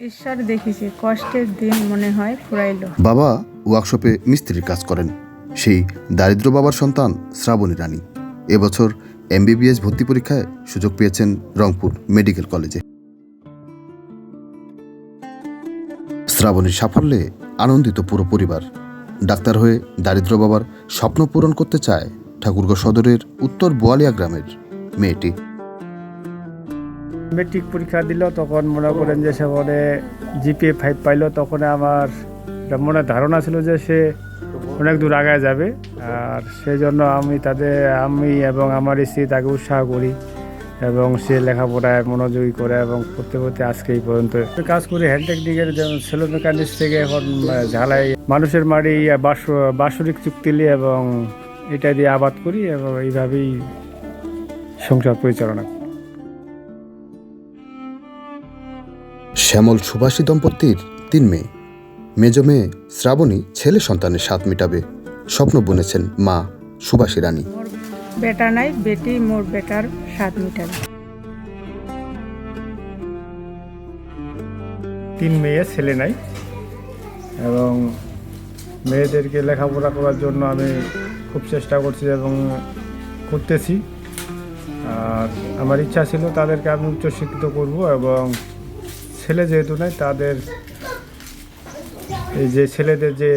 ঈশ্বর কষ্টের দিন মনে হয় ফুরাইলো। বাবা ওয়ার্কশপে মিস্ত্রির কাজ করেন। সেই দারিদ্র বাবার সন্তান শ্রাবণী রানী। এবছর এমবিবিএস ভর্তি পরীক্ষায় সুযোগ পেয়েছেন রংপুর মেডিকেল কলেজে। শ্রাবণীর সাফল্যে আনন্দিত পুরো পরিবার। ডাক্তার হয়ে দারিদ্র বাবার স্বপ্ন পূরণ করতে চায় ঠাকুরগাঁও সদরের উত্তর বোয়ালিয়া গ্রামের মেয়েটি। মেট্রিক পরীক্ষা দিল তখন মনে করেন যে সে মনে জিপিএ ফাইভ পাইলো তখন আমার মনে ধারণা ছিল যে সে অনেক দূর আগায় যাবে। আর সেই জন্য আমি তাদের আমি এবং আমার স্ত্রী তাকে উৎসাহ করি এবং সে লেখাপড়ায় মনোযোগী করে এবং করতে করতে আজকে এই পর্যন্ত কাজ করি হ্যান্ড টেকনিকের যেমন সেলো মেকানিক্স থেকে এখন ঝালাই মানুষের মাড়ি আহ, বাস বাৎসরিক চুক্তিলি এবং এটা দিয়ে আবাদ করি এবং এইভাবেই সংসার পরিচালনা শ্যামল সুভাষী দম্পতির তিন মেয়ে। মেজ মেয়ে শ্রাবণী ছেলে সন্তানের স্বাদ মিটাবে স্বপ্ন বুনেছেন মা সুভাষী রানী। বেটা নাই বেটি মোর বেটার স্বাদ মিটাবে। তিন মেয়ে ছেলে নাই। এবং মেয়েদেরকে লেখাপড়া করার জন্য আমি খুব চেষ্টা করছি এবং করতেছি। আর আমার ইচ্ছা ছিল তাদেরকে আমি উচ্চশিক্ষিত করব এবং ছেলে যেহেতু নাই, তাদের এই যে ছেলেদের যে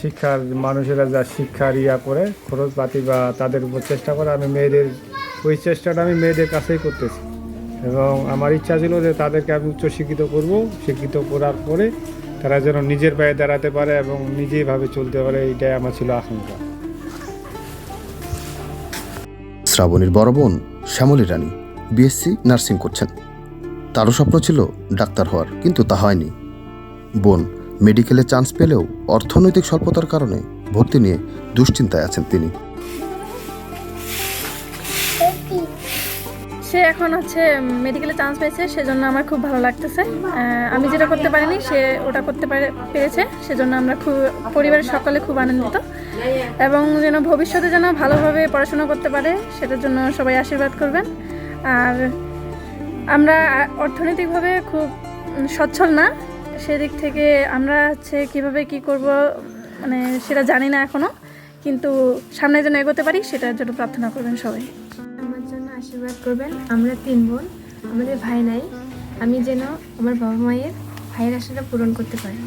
শিক্ষার, মানুষেরা যা শিক্ষার ইয়া করে, খরচপাতি বা তাদের উপর চেষ্টা করে, আমি মেয়েদের, ওই চেষ্টাটা আমি মেয়েদের কাছেই করতেছি। এবং আমার ইচ্ছা ছিল যে তাদেরকে আমি উচ্চশিক্ষিত করব। শিক্ষিত করার পরে তারা যেন নিজের পায়ে দাঁড়াতে পারে এবং নিজেইভাবে চলতে পারে, এইটাই আমার ছিল আশঙ্কা শ্রাবণীর বড় বোন শ্যামলী রানী বিএসসি নার্সিং করছেন। তারও স্বপ্ন ছিল ডাক্তার হওয়ার, কিন্তু তা হয়নি। বোন, মেডিকেলে চান্স পেলেও অর্থনৈতিক স্বল্পতার কারণে ভর্তি নিয়ে দুশ্চিন্তায় আছেন তিনি। সে এখন হচ্ছে মেডিকেলে চান্স পেয়েছে, সেজন্য আমার খুব ভালো লাগতেছে। আমি যেটা করতে পারিনি, সে ওটা করতে পারে, পেরেছে, সেজন্য আমরা খুব, পরিবারের সকলে খুব আনন্দিত। এবং যেন ভবিষ্যতে যেন ভালোভাবে পড়াশোনা করতে পারে, সেটার জন্য সবাই আশীর্বাদ করবেন। আর আমরা অর্থনৈতিকভাবে খুব সচ্ছল না। সেদিক থেকে আমরা হচ্ছে কীভাবে কি করব মানে সেটা জানি না এখনও কিন্তু সামনে যেন এগোতে পারি, সেটার জন্য প্রার্থনা করবেন সবাই। আমার জন্য আশীর্বাদ করবেন আমরা তিন বোন। আমাদের ভাই নাই। আমি যেন আমার বাবা মায়ের ভাইয়ের আশাটা পূরণ করতে পারি।